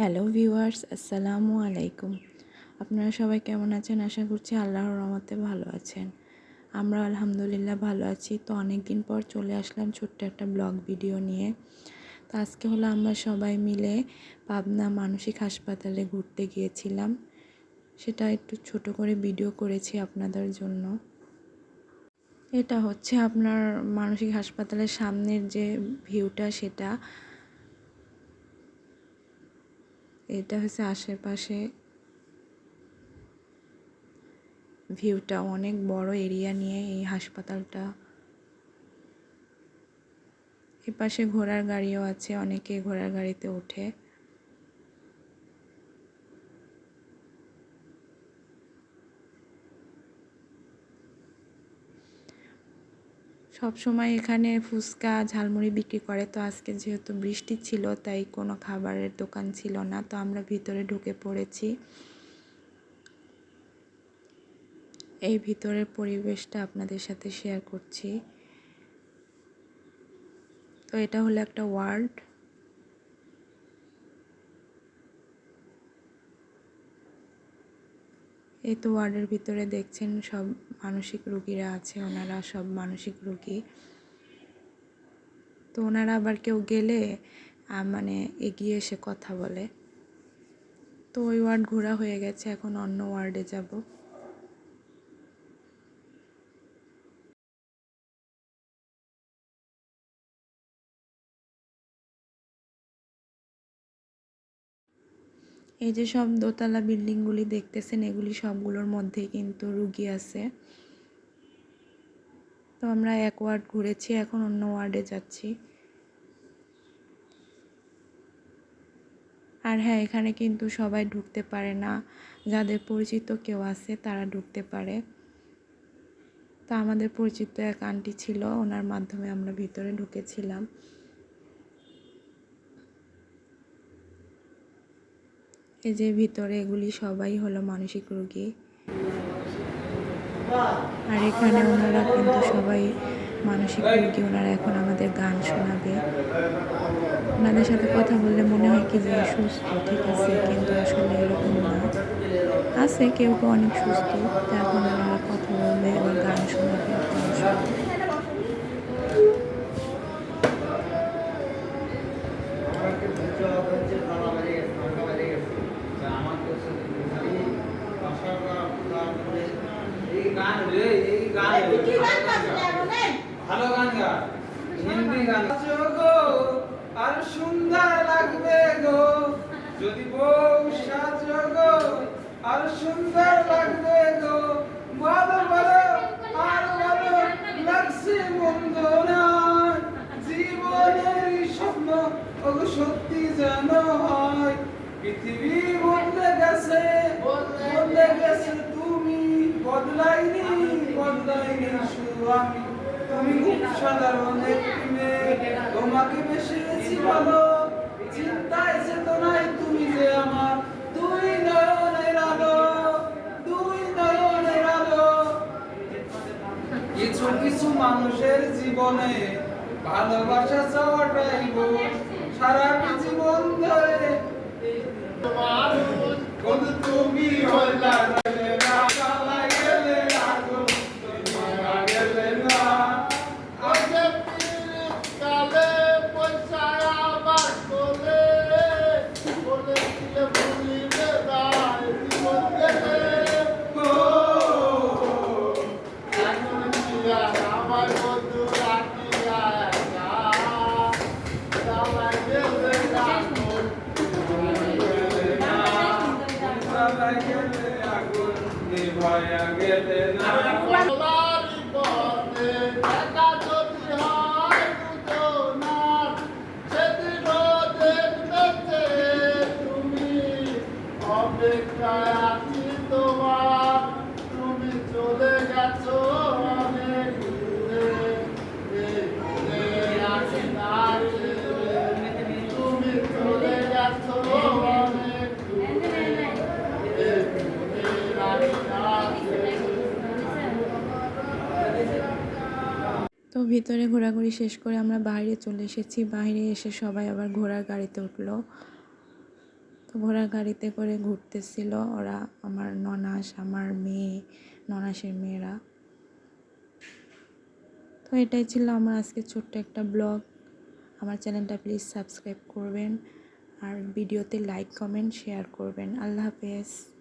Hello viewers, আসসালামু আলাইকুম। আপনারা সবাই কেমন আছেন? আশা করছি আল্লাহর রহমতে ভালো আছেন। আমরা আলহামদুলিল্লাহ ভালো আছি। তো অনেক দিন পর চলে আসলাম ছোট্ট একটা ব্লগ ভিডিও নিয়ে। তো আজকে হলো আমরা সবাই মিলে পাবনা মানসিক হাসপাতালে ঘুরতে গিয়েছিলাম। সেটা একটু ছোট করে ভিডিও করেছি আপনাদের জন্য। এটা হচ্ছে আপনার মানসিক হাসপাতালের সামনের যে ভিউটা, সেটা এটা হচ্ছে আশেপাশে ভিউটা অনেক বড় এরিয়া নিয়ে এই হাসপাতালটা। এপাশে ঘোড়ার গাড়িও আছে, অনেকে ঘোড়ার গাড়িতে ওঠে। সব সময় এখানে ফুচকা, ঝালমুড়ি বিক্রি করে। তো আজকে যেহেতু বৃষ্টি ছিল, তাই কোনো খাবারের দোকান ছিল না। তো আমরা ভিতরে ঢুকে পড়েছি। এই ভিতরের পরিবেশটা আপনাদের সাথে শেয়ার করছি। তো এটা হলো একটা ওয়ার্ড এই তো ওয়ার্ডের ভিতরে দেখছেন সব মানসিক রুগীরা আছে, ওনারা সব মানসিক রুগী। তো ওনারা আবার কেউ গেলে মানে এগিয়ে এসে কথা বলে। তো ওই ওয়ার্ড ঘোরা হয়ে গেছে, এখন অন্য ওয়ার্ডে যাব। এই যে সব দোতলা বিল্ডিংগুলি দেখতেছেন, এগুলি সবগুলোর মধ্যেই কিন্তু রুগী আছে। তো আমরা এক ওয়ার্ড ঘুরেছি, এখন অন্য ওয়ার্ডে যাচ্ছি। আর হ্যাঁ এখানে কিন্তু সবাই ঢুকতে পারে না। যাদের পরিচিত কেউ আছে, তারা ঢুকতে পারে। তা আমাদের পরিচিত এক আন্টি ছিল, ওনার মাধ্যমে আমরা ভিতরে ঢুকেছিলাম। এই যে ভিতরে এগুলি সবাই হলো মানসিক রোগী। আর এখানে ওনারা কিন্তু সবাই মানসিক রোগী, ওনারা এখন আমাদের গান শোনাবে। ওনাদের সাথে কথা বললে মনে হয় কি যে সুস্থ, ঠিক আছে, কিন্তু আসলে এরকম না। আছে, কেউ কেউ অনেক সুস্থ, তা এখন ওনারা কথা বলবে এবং গান শোনাবে আপনারা শুনবে ভালো গান গা হিন্দি গান গো। আর সুন্দর লাগবে গো। যদি বউ সাজ গো আর সুন্দর লাগবে গো। বলো বলো আর বলো লাগছে মন্দ না জীবনের স্বপ্ন ওগো সত্যি যেন হয়। পৃথিবী বদলে গেছে বদলে গেছে। আমি তুমি খুব সাধারণ একটি মেয়ে তোমাকে বেশি ভালো, চিন্তায় চেতনায় তুমি যে আমার দুই নয়নের আলো, দুই নয়নের আলো কিছু কিছু মানুষের জীবনে ভালোবাসা চাওয়াটাই ভুল। নিভায়া গেলে না। বলারই পথে দেখা যদি হয় দুজনার, সেদিনও দেখবে যে তুমি অপেক্ষায় আছি তোমার তুমি চলে গেছো অনেক দূরে এই দূরে আছি না ছেড়ে। তুমি চলে গেছো অনেক দূরে এই দূরে আছি না ছেড়ে। তো ভিতরে ঘোরাঘুরি শেষ করে আমরা বাইরে চলে এসেছি। বাইরে এসে সবাই আবার ঘোড়ার গাড়িতে উঠল। তো ঘোড়ার গাড়িতে করে ঘুরতেছিল ওরা, আমার ননাস, আমার মেয়ে, ননাসের মেয়েরা। তো এটাই ছিল আমার আজকে ছোট্ট একটা ব্লগ। আমার চ্যানেলটা প্লিজ সাবস্ক্রাইব করবেন আর ভিডিওতে লাইক, কমেন্ট, শেয়ার করবেন। আল্লাহ হাফেজ।